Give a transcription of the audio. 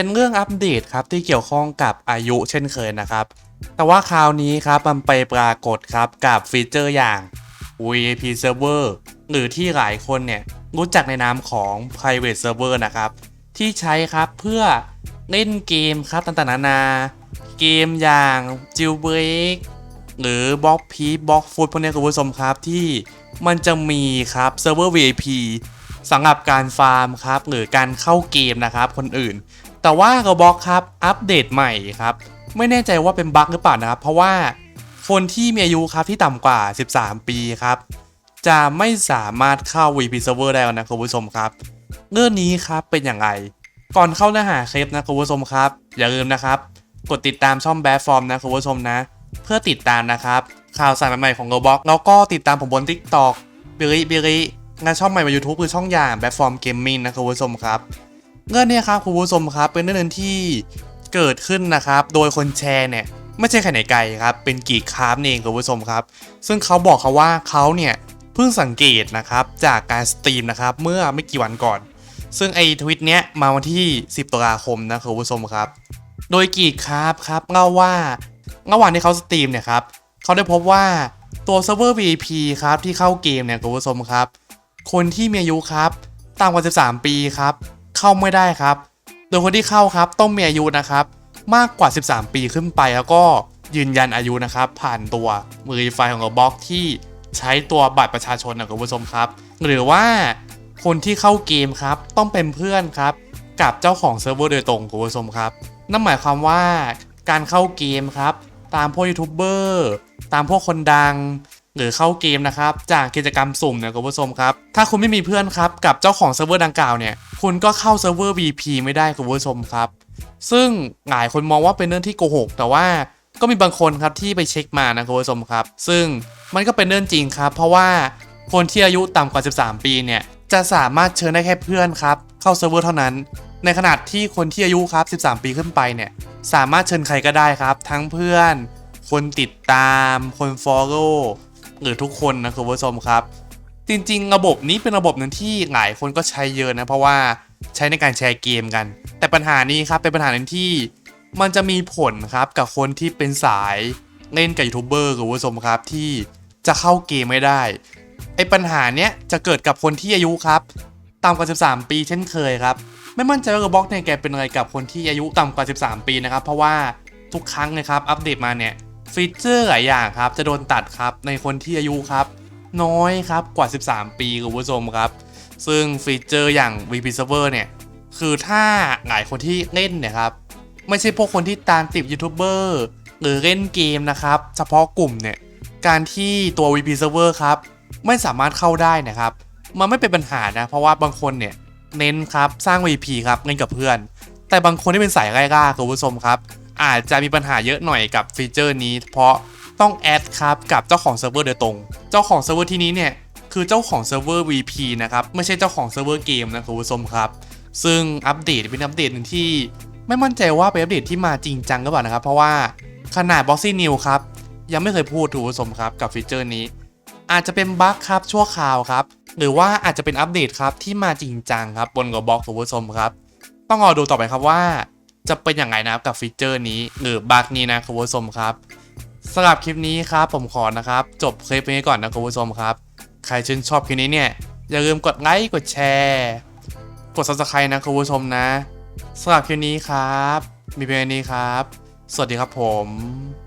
เป็นเรื่องอัปเดตครับที่เกี่ยวข้องกับอายุเช่นเคยนะครับ แต่ว่าคราวนี้ครับมันไปปรากฏครับกับฟีเจอร์อย่าง VIP Server หรือที่หลายคนเนี่ยรู้จักในนามของ Private Server นะครับ ที่ใช้ครับเพื่อเล่นเกมครับต่างๆนานา เกมอย่าง Jailbreak หรือบล็อกพีบล็อกฟุตพวกนี้คุณผู้ชมครับที่มันจะมีครับเซิร์ฟเวอร์ VIP สำหรับการฟาร์มครับหรือการเข้าเกมนะครับคนอื่น แต่ว่ากระบอกครับอัปเดตใหม่ครับ ไม่แน่ใจว่าเป็นบั๊กหรือเปล่านะครับ เพราะว่าคนที่มีอายุครับที่ต่ำกว่า 13 ปีครับ จะไม่สามารถเข้า VP Server ได้นะคุณผู้ชมครับ เรื่องนี้ครับเป็นอย่างไรก่อนเข้าเนื้อหาคลิปนะคุณผู้ชมครับ อย่าลืมนะครับ กดติดตามช่องแบฟฟอร์มนะคุณผู้ชมนะ เพื่อติดตามนะครับข่าวสารใหม่ๆของ Roblox แล้วก็ติดตามผมบน TikTok บิริบิริงานช่องใหม่บน YouTube คือช่องอย่างแบฟฟอร์มเกมมิ่งนะคุณผู้ชมครับ เรื่องเนี้ครับคุณผู้ชมครับเป็นเรื่องหนึงที่เกิดขึ้นนะครับ โดยคนแชร์เนี่ยไม่ใช่ใครไหนไกลครับ เป็นกีคาร์ฟเองคุณผู้ชมครับ ซึ่งเขาบอกเขาว่าเขาเนี่ยเพิ่งสังเกตนะครับจากการสตรีมนะครับเมื่อไม่กี่วันก่อน ซึ่งไอ้ทวิตเนี้ยมาวันที่ 10ตุลาคมนะคุณผู้ชมครับ โดยกีครับครับเล่าว่าระหว่างที่เขาสตรีมเนี่ยครับเขาได้พบว่าตัวเซิร์ฟเวอร์ VIP ครับที่เข้าเกมเนี่ยคุณผู้ชมครับ คนที่มีอายุครับต่ำกว่า 13 ปีครับ เข้าไม่ได้ครับ โดยคนที่เข้าครับต้องมีอายุนะครับ มากกว่า 13 ปีขึ้นไปแล้วก็ยืนยันอายุนะครับ ผ่านตัวมือไฟของ Roblox ที่ใช้ตัวบัตรประชาชนนะคุณผู้ชมครับ หรือว่าคนที่เข้าเกมครับต้องเป็นเพื่อนครับ กับเจ้าของเซิร์ฟเวอร์โดยตรงคุณผู้ชมครับ นั่นหมายความว่าการเข้าเกมครับ ตามพวกยูทูบเบอร์ตามพวกคนดัง หรือเข้าเกมนะครับจากกิจกรรมสุ่มเนี่ยคุณผู้ชมครับ ถ้าคุณไม่มีเพื่อนครับกับเจ้าของเซิร์ฟเวอร์ดังกล่าวเนี่ยคุณก็เข้าเซิร์ฟเวอร์ VP ไม่ได้คุณผู้ชมครับ ซึ่งหลายคนมองว่าเป็นเรื่องที่โกหก แต่ว่าก็มีบางคนครับที่ไปเช็คมานะคุณผู้ชมครับ ซึ่งมันก็เป็นเรื่องจริงครับ เพราะว่าคนที่อายุต่ำกว่า 13 ปีเนี่ยจะสามารถเชิญได้แค่เพื่อนครับเข้าเซิร์ฟเวอร์เท่านั้น ในขณะที่คนที่อายุครับ 13 ปีขึ้นไปเนี่ยสามารถเชิญใครก็ได้ครับ ทั้งเพื่อน คนติดตาม คน follow หรือทุกคนนะคุณผู้ชมครับ จริง ๆ ระบบนี้เป็นระบบหนึ่งที่หลายคนก็ใช้เยอะนะเพราะว่าใช้ในการแชร์เกมกัน แต่ปัญหานี้ครับเป็นปัญหาหนึ่งที่มันจะมีผลครับกับคนที่เป็นสายเล่นกับยูทูบเบอร์คุณผู้ชมครับที่จะเข้าเกมไม่ได้ไอ้ปัญหาเนี้ยจะเกิดกับคนที่อายุครับต่ำกว่า 13 ปีเช่นเคยครับไม่มั่นใจว่า Roblox เนี่ยแกเป็นอะไรกับคนที่อายุต่ำกว่า 13 ปีนะครับเพราะว่าทุกครั้งนะครับอัปเดตมาเนี่ย ฟีเจอร์หลายอย่างครับจะโดนตัดครับในคนที่อายุครับ น้อยครับกว่า 13 ปีคุณผู้ชมครับ ซึ่งฟีเจอร์อย่าง VP Server เนี่ย คือถ้าหลายคนที่เล่นเนี่ยครับ ไม่ใช่พวกคนที่ตามติดยูทูบเบอร์หรือเล่นเกมนะครับ เฉพาะกลุ่มเนี่ย การที่ตัว VP Server ครับ ไม่สามารถเข้าได้นะครับ มันไม่เป็นปัญหานะ เพราะว่าบางคนเนี่ยเน้นครับสร้าง VP ครับเล่นกับเพื่อน แต่บางคนที่เป็นสายไล่ล่าคุณผู้ชมครับ อาจจะมีปัญหาเยอะหน่อยกับฟีเจอร์นี้ เพราะต้องแอดครับกับเจ้าของเซิร์ฟเวอร์โดยตรง เจ้าของเซิร์ฟเวอร์ที่นี้เนี่ยคือเจ้าของเซิร์ฟเวอร์ VP นะครับไม่ใช่เจ้าของเซิร์ฟเวอร์เกมนะคุณผู้ชมครับ ซึ่งอัปเดตเป็นอัปเดตหนึ่งที่ ไม่มั่นใจว่าเป็นอัปเดตที่มาจริงจังหรือเปล่านะครับ เพราะว่าขนาด Boxy New ครับยังไม่เคยพูดถูกผู้ชมครับกับฟีเจอร์นี้ อาจจะเป็นบั๊กครับชั่วคราวครับ หรือว่าอาจจะเป็นอัปเดตครับที่มาจริงจังครับบนกับบล็อกคุณผู้ชมครับ ต้องรอดูต่อไปครับว่า จะเป็นอย่างไรนะครับกับฟีเจอร์นี้หรือบั๊กนี้นะคุณผู้ชมครับสำหรับคลิปนี้ครับผมขอนะครับ จบคลิปนี้ก่อนนะคุณผู้ชมครับ ใครชื่นชอบคลิปนี้เนี่ย อย่าลืมกดไลค์กดแชร์กด subscribe นะคุณผู้ชมนะสำหรับคลิปนี้ครับ มีเพียงนี้ครับ สวัสดีครับผม